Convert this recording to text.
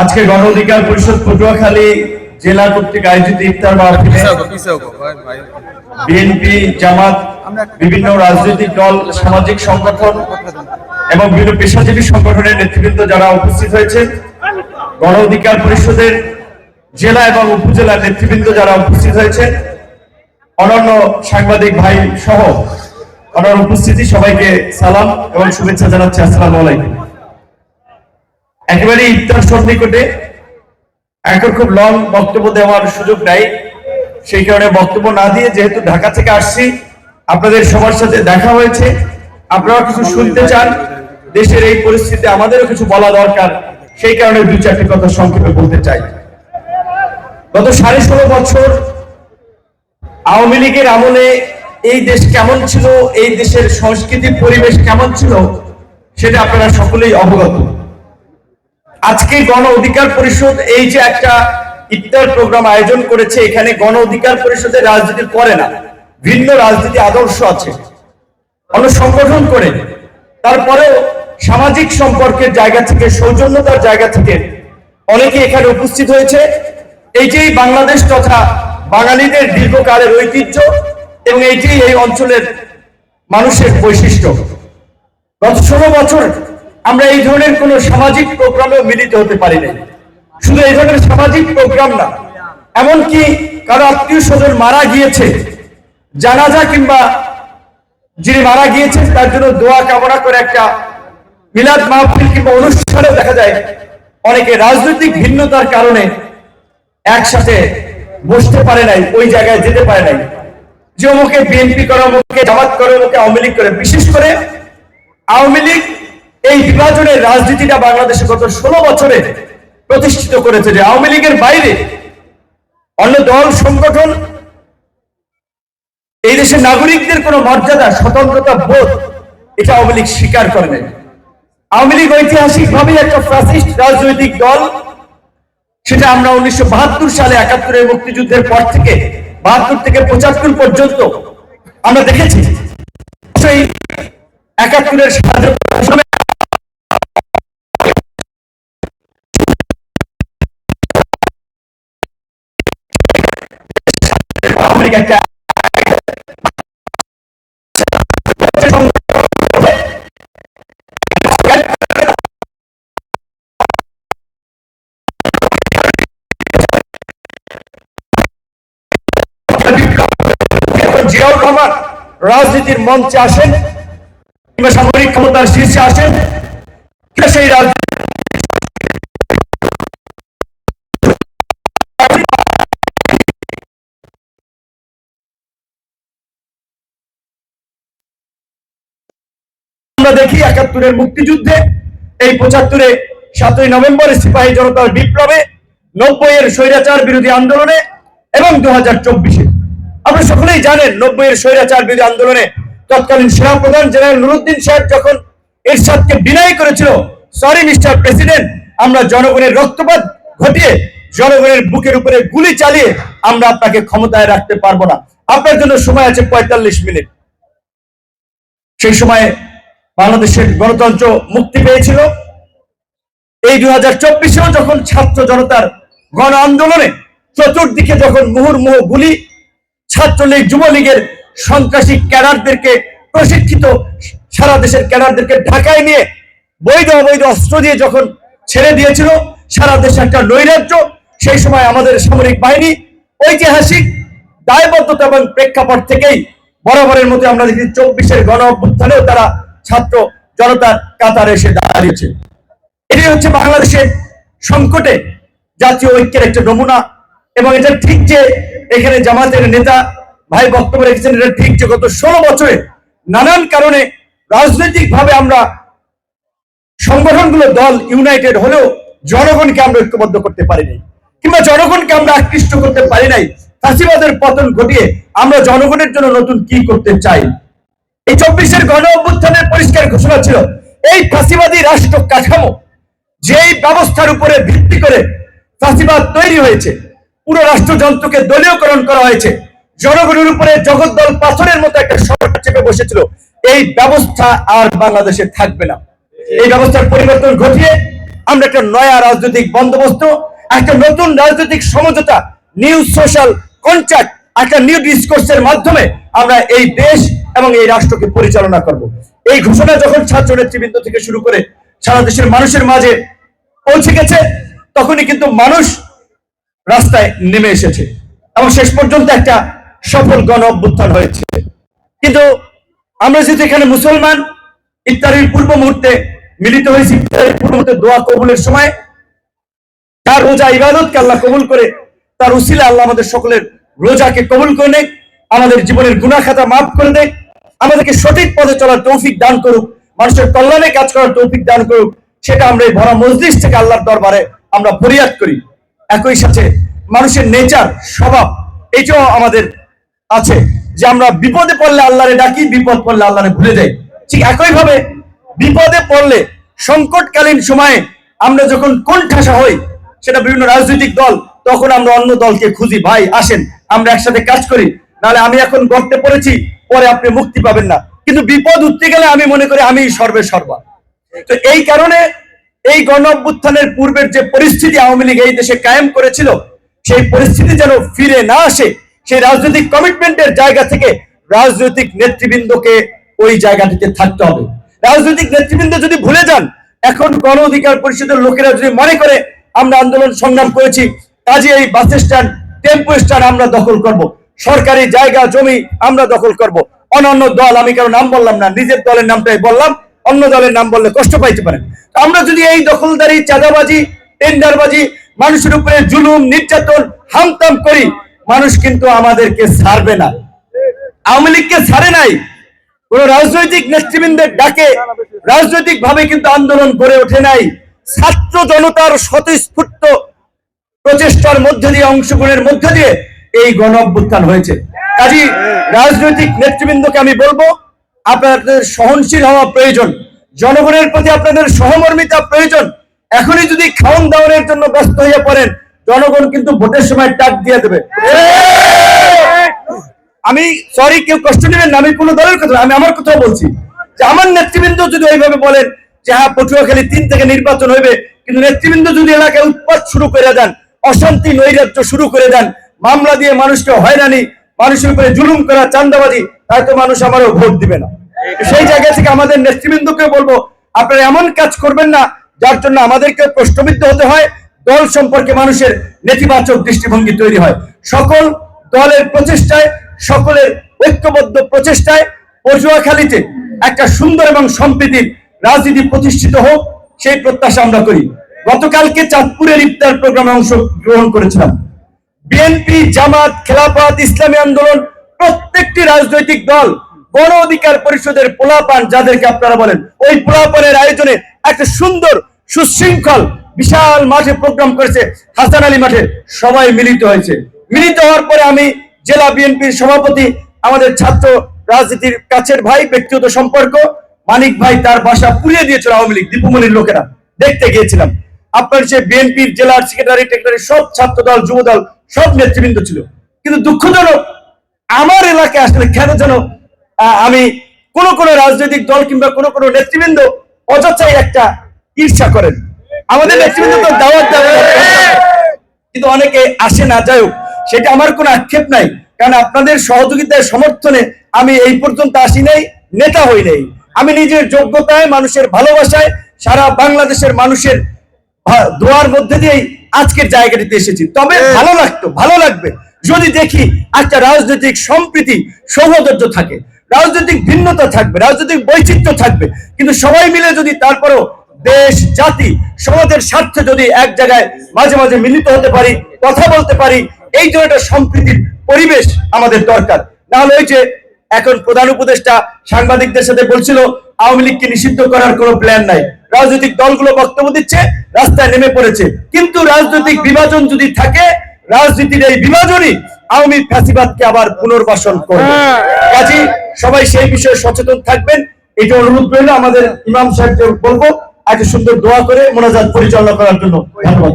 আজকে গণ অধিকার পরিষদ পটুয়াখালী জেলা কর্তৃক আয়োজিত ইফতার মাহফিলে। বিএনপি জামাত বিভিন্ন রাজনৈতিক দল সামাজিক সংগঠন এবং বিভিন্ন পেশাজীবী সংগঠনের নেতৃবৃন্দ যারা উপস্থিত হয়েছে গণ অধিকার পরিষদের জেলা এবং উপজেলার নেতৃবৃন্দ যারা উপস্থিত হয়েছে অনন্য সাংবাদিক ভাই সহ অনন্য উপস্থিতি সবাইকে সালাম এবং শুভেচ্ছা জানাচ্ছি আসসালামু আলাইকুম একেবারে ইফতার সন্নিকটে এখন খুব লং বক্তব্য দেওয়ার সুযোগ নাই। সেই কারণে বক্তব্য না দিয়ে যেহেতু ঢাকা থেকে আসছি, আপনাদের সবার সাথে দেখা হয়েছে। আপনারা কিছু শুনতে চান। দেশের এই পরিস্থিতি আমাদেরও কিছু বলা দরকার। সেই কারণে দুই চারটি কথা সংক্ষেপে বলতে চাই। গত সাড়ে ষোলো বছর আওয়ামী লীগের আমলে এই দেশ কেমন ছিল, এই দেশের সংস্কৃতি পরিবেশ কেমন ছিল, সেটা আপনারা সকলেই অবগত। আজকে গণ অধিকার পরিষদ এই যে একটা ইফতার প্রোগ্রাম আয়োজন করেছে, এখানে গণ অধিকার পরিষদের রাজনীতি করে না। ভিন্ন রাজনীতি আদর্শ আছে। অন্য সংগঠন করে। তারপরেও সামাজিক সম্পর্কের জায়গা থেকে, সৌজন্যতার জায়গা থেকে অনেকে এখানে উপস্থিত হয়েছে। এইটাই বাংলাদেশ তথা বাঙালিদের দীর্ঘকালের ঐতিহ্য এবং এইটি এই অঞ্চলের মানুষের বৈশিষ্ট্য। গত ষোলো বছর আমরা এই ধরনের কোন সামাজিক প্রোগ্রামেও মিলিত হতে পারি নাই। শুধু এই ধরনের সামাজিক প্রোগ্রাম না, এমনকি কারও আত্মীয় স্বজন মারা গিয়েছে, জানাজা কিংবা যিনি মারা গিয়েছেন, তার জন্য দোয়া, কামনা করে একটা মিলাদ মাহফিল কিংবা অনুষ্ঠানেও দেখা যায় অনেকে রাজনৈতিক ভিন্নতার কারণে একসাথে বসতে পারে নাই, ওই জায়গায় যেতে পারে নাই। যে অমুকে বিএনপি করে, অমুকে জামাত করে, অমুকে আওয়ামী লীগ করে, বিশেষ করে আওয়ামী লীগ এই বিভাজনের রাজনীতিটা বাংলাদেশে গত ষোলো বছরে প্রতিষ্ঠিত করেছে যে আওয়ামী লীগের বাইরে অন্য দল, সংগঠন, এই দেশের নাগরিকদের কোনো মর্যাদা, স্বতন্ত্রতা, বোধ, এটা আওয়ামী লীগ স্বীকার করে নাই। আওয়ামী লীগ ঐতিহাসিক ভাবে একটা ফ্যাসিস্ট রাজনৈতিক দল, সেটা আমরা উনিশশো বাহাত্তর সালে একাত্তরের মুক্তিযুদ্ধের পর থেকে বাহাত্তর থেকে পঁচাত্তর পর্যন্ত আমরা দেখেছি। একাত্তরের স্বাধীনতার রাজনীতির মঞ্চে আসেন কিংবা সামরিক ক্ষমতার শীর্ষে আসেন সেই রাজনীতি আমরা দেখি একাত্তরের মুক্তিযুদ্ধে, এই পঁচাত্তরে সাতই নভেম্বর সিপাহী জনতার বিপ্লবে নব্বই এর স্বৈরাচার বিরোধী আন্দোলনে এবং দু হাজার চব্বিশে। আপনি সকলেই জানেন নব্বই এর স্বৈরাচার বিরোধী আন্দোলনে তৎকালীন সেনাপ্রধান জেনারেল নুরুদ্দিন সাহেব যখন এরশাদকে বিনয় করেছিল সরি মিস্টার প্রেসিডেন্ট আমরা জনগণের রক্তপাত ঘটিয়ে জনগণের বুকের উপরে গুলি চালিয়ে আমরা আপনাকে ক্ষমতায় রাখতে পারব না। আপনার জন্য সময় আছে পঁয়তাল্লিশ মিনিট। সেই সময়ে বাংলাদেশের গণতন্ত্র মুক্তি পেয়েছিল। এই দুই হাজার চব্বিশেও যখন ছাত্র জনতার গণ আন্দোলনে চতুর্দিকে যখন মুহুর্মুহ গুলি, ছাত্রলীগ, যুবলীগের সন্ত্রাসী ক্যাডারদেরকে প্রশিক্ষিত, সারা দেশের ক্যাডারদেরকে ঢাকায় নিয়ে বৈধ অবৈধ অস্ত্র দিয়ে যখন ছেড়ে দিয়েছিল, সারা দেশে একটা নৈরাজ্য, সেই সময় আমাদের সামরিক বাহিনী ঐতিহাসিক, দায়বদ্ধতা এবং প্রেক্ষাপট থেকেই বরাবরের মতো আমরা দেখি চব্বিশের গণ অভ্যুত্থানেও তারা ছাত্র জনতার কাতারে এসে দাঁড়িয়েছে। এটাই হচ্ছে বাংলাদেশের সংকটে জাতীয় ঐক্যের একটা নমুনা এবং এটা ঠিক যে এখানে জামাতের নেতা ভাই বক্তব্য রেখেছেন, এটা ঠিক যে গত ষোলো বছরে নানান কারণে রাজনৈতিক ভাবে আমরা সংগঠনগুলো দল ইউনাইটেড হলেও জনগণকে আমরা ঐক্যবদ্ধ করতে পারিনি কিংবা জনগণকে আমরা আকৃষ্ট করতে পারি নাই। ফাঁসিবাদের পতন ঘটিয়ে আমরা জনগণের জন্য নতুন কি করতে চাই? এই চব্বিশের গণ অভ্যুত্থানের পরিষ্কার ঘোষণা ছিল। এই ফাঁসিবাদী রাষ্ট্র কাঠামো যেই ব্যবস্থার উপরে ভিত্তি করে ফাঁসিবাদ তৈরি হয়েছে, পুরো রাষ্ট্রযন্ত্রকে দলীয়করণ করা হয়েছে, জনগণের উপরে জগদ্দল পাথরের মতো একটা সরকার চেপে বসেছিল, এই ব্যবস্থা আর বাংলাদেশে থাকবে না। এই ব্যবস্থার পরিবর্তন ঘটিয়ে আমরা একটা নয়া রাজনৈতিক বন্দোবস্ত, একটা নতুন রাজনৈতিক সমঝোতা নিউ সোশ্যাল কন্ট্রাক্ট একটা নিউ ডিসকোর্সের মাধ্যমে আমরা এই দেশ এবং এই রাষ্ট্রকে পরিচালনা করব। এই ঘোষণা যখন ছাত্র নেতৃবৃন্দ থেকে শুরু করে সারা দেশের মানুষের মাঝে পৌঁছে গেছে, তখনই কিন্তু মানুষ রাস্তায় নেমে এসেছে এবং শেষ পর্যন্ত একটা সফল গণ অভ্যুত্থান হয়েছে। কিন্তু আমরা যেহেতু এখানে মুসলমান, ইফতারির পূর্ব মুহূর্তে মিলিত হয়েছি, ইফতারির পূর্ব মুহূর্তে দোয়া কবুলের সময়, তার রোজা ইবাদতকে আল্লাহ কবুল করে, তার উসিলে আল্লাহ আমাদের সকলের রোজাকে কবুল করে নেক। আমাদের জীবনের গুনাহ খাতা মাফ করে দেখ আমাদেরকে সঠিক পথে চলার তৌফিক দান করুক। মানুষের কল্যাণে কাজ করার তৌফিক দান করুক। সেটা আমরা এই ভরা মসজিদ থেকে আল্লাহর দরবারে আমরা ফরিয়াদ করি। একই সাথে মানুষের নেচার, স্বভাব, এটাও আমাদের আছে যে আমরা বিপদে পড়লে আল্লাহরে ডাকি, বিপদ পড়লে আল্লাহরে ভুলে যাই। ঠিক একই ভাবে বিপদে পড়লে সংকটকালীন সময়ে আমরা যখন কোন ঠাসা হই, সেটা বিভিন্ন রাজনৈতিক দল, তখন আমরা অন্য দলকে খুঁজি, ভাই, আসেন, আমরা একসাথে কাজ করি। নাহলে আমি এখন গর্তে পড়েছি, পরে আপনি মুক্তি পাবেন না। কিন্তু বিপদ উঠতে গেলে আমি মনে করি আমি সর্বে সর্বা। তো এই কারণে এই গণ অভ্যুত্থানের পূর্বের যে পরিস্থিতি আওয়ামী লীগ এই দেশে কায়েম করেছিল, সেই পরিস্থিতি যেন ফিরে না আসে, সেই রাজনৈতিক কমিটমেন্টের জায়গা থেকে রাজনৈতিক নেতৃবৃন্দকে ওই জায়গাটিতে থাকতে হবে। রাজনৈতিক নেতৃবৃন্দ যদি ভুলে যান, এখন গণ অধিকার পরিষদের লোকেরা যদি মনে করে, আমরা আন্দোলন সংগ্রাম করেছি কাজে এই বাস স্ট্যান্ড টেম্পো স্ট্যান্ড আমরা দখল করব। সরকারি জায়গা, জমি আমরা দখল করব। অন্যান্য দল, আমি কারও নাম বললাম না, নিজের দলের নামটাই বললাম, অন্য দলের নাম বললে কষ্ট পাইতে পারেন। আমরা যদি এই দখলদারি, চাঁদাবাজি, টেন্ডারবাজি, মানুষের উপরে জুলুম, নির্যাতন, হামতাম করি, মানুষ কিন্তু আমাদেরকে ছাড়বে না। আওয়ামী লীগকে ছাড়ে নাই। কোন রাজনৈতিক নেতৃবৃন্দের ডাকে রাজনৈতিক ভাবে কিন্তু আন্দোলন গড়ে ওঠে নাই। ছাত্র জনতার স্বতঃস্ফূর্ত প্রচেষ্টার মধ্য দিয়ে, অংশগ্রহণের মধ্য দিয়ে এই গণ অভ্যুত্থান হয়েছে। কাজী রাজনৈতিক নেতৃবৃন্দকে আমি বলব, আপনাদের সহনশীল হওয়া প্রয়োজন, জনগণের প্রতি আপনাদের সহমর্মিতা প্রয়োজন। এখনই যদি খাওন দাওয়ানের জন্য ব্যস্ত হয়ে পড়েন, জনগণ কিন্তু ভোটের সময় টাক দিয়ে দেবে। আমি সরি কেউ কষ্ট নেবেন আমি কোনো দলের কথা আমি আমার কথাও বলছি। যে আমার নেতৃবৃন্দ যদি ওইভাবে বলেন যে হ্যাঁ পটুয়াখালী তিন থেকে নির্বাচন হইবে, কিন্তু নেতৃবৃন্দ যদি এলাকায় উৎপাত শুরু করে দেন, অশান্তি নৈরাজ্য শুরু করে দেন মামলা দিয়ে মানুষকে হয়রানি, মানুষের উপরে জুলুম করা চান্দাবাজি হয়তো মানুষ আমারও ভোট দিবে না। সেই জায়গা থেকে আমাদের নেতৃবৃন্দকে বলব, আপনারা এমন কাজ করবেন না, যার জন্য আমাদেরকে প্রশ্নবিদ্ধ হতে হয়, দল সম্পর্কে মানুষের নেতিবাচক দৃষ্টিভঙ্গি তৈরি হয়। সকল দলের প্রচেষ্টায়, সকলের ঐক্যবদ্ধ প্রচেষ্টায় পটুয়াখালীতে একটা সুন্দর এবং সম্প্রীতির রাজনীতি প্রতিষ্ঠিত হোক, সেই প্রত্যাশা আমরা করি। গতকালকে চাঁদপুরের ইফতার প্রোগ্রামে অংশগ্রহণ করেছিলাম। বিএনপি, জামাত, খেলাফত, ইসলামী আন্দোলন, প্রত্যেকটি রাজনৈতিক দল, গণ অধিকার পরিষদের পোলাপান যাদেরকে আপনারা বলেন, ওই পোলাপানের আয়োজনে একটা সুন্দর সুশৃঙ্খল বিশাল মাঠে প্রোগ্রাম করেছে হাসান আলী মাঠে সবাই মিলিত হয়েছে। মিলিত হওয়ার পরে আমি জেলা বিএনপির সভাপতি, আমাদের ছাত্র রাজনীতির কাছের ভাই, ব্যক্তিগত সম্পর্ক, মানিক ভাই তার বাসা পুড়িয়ে দিয়েছিল আওয়ামী লীগ দীপুমনির লোকেরা, দেখতে গিয়েছিলাম। আপনার সে বিএনপির জেলার সেক্রেটারি টেক্রেটারি সব ছাত্র দল যুব দল সব নেতৃবৃন্দ ছিল। কিন্তু দুঃখজনক আমার এলাকায় আসলে কেন যেন আমি কোন কোন রাজনৈতিক দল কিংবা কোন কোন নেতৃবৃন্দ অযথাই একটা ঈর্ষা করেন। আমাদের নেতৃবৃন্দ তো দাওয়াত কিন্তু অনেকে আসে না যাই হোক সেটা আমার কোনো আক্ষেপ নাই। কারণ আপনাদের সহযোগিতায় সমর্থনে আমি এই পর্যন্ত আসি নাই নেতা হই নাই। আমি নিজের যোগ্যতায় মানুষের ভালোবাসায় সারা বাংলাদেশের মানুষের দোয়ার মধ্যে দিয়েই আজকের জায়গাটিতে এসেছি। তবে ভালো লাগতো ভালো লাগবে যদি দেখি একটা রাজনৈতিক সম্প্রীতি সৌহার্দ্য থাকে রাজনৈতিক ভিন্নতা থাকবে রাজনৈতিক বৈচিত্র্য থাকবে। কিন্তু সবাই মিলে যদি তারপরও দেশ জাতি সমাজের স্বার্থে যদি এক জায়গায় মাঝে মাঝে মিলিত হতে পারি কথা বলতে পারি এই জন্য একটা সম্প্রীতির পরিবেশ আমাদের দরকার। না হলে ওই যে এখন প্রধান উপদেষ্টা সাংবাদিকদের সাথে বলছিল আওয়ামী লীগকে নিষিদ্ধ করার কোনো প্ল্যান নাই। রাজনৈতিক দলগুলো বক্তব্য দিচ্ছে রাস্তায় নেমে পড়েছে। কিন্তু রাজনৈতিক বিভাজন যদি থাকে রাজনীতির এই বিভাজনই আওয়ামী ফ্যাসিবাদকে আবার পুনর্বাসন করবে। কাজী সবাই সেই বিষয়ে সচেতন থাকবেন। এটা অনুরোধ করলে আমাদের ইমাম সাহেবকে বলব একটা সুন্দর দোয়া করে মোনাজাত পরিচালনা করার জন্য। ধন্যবাদ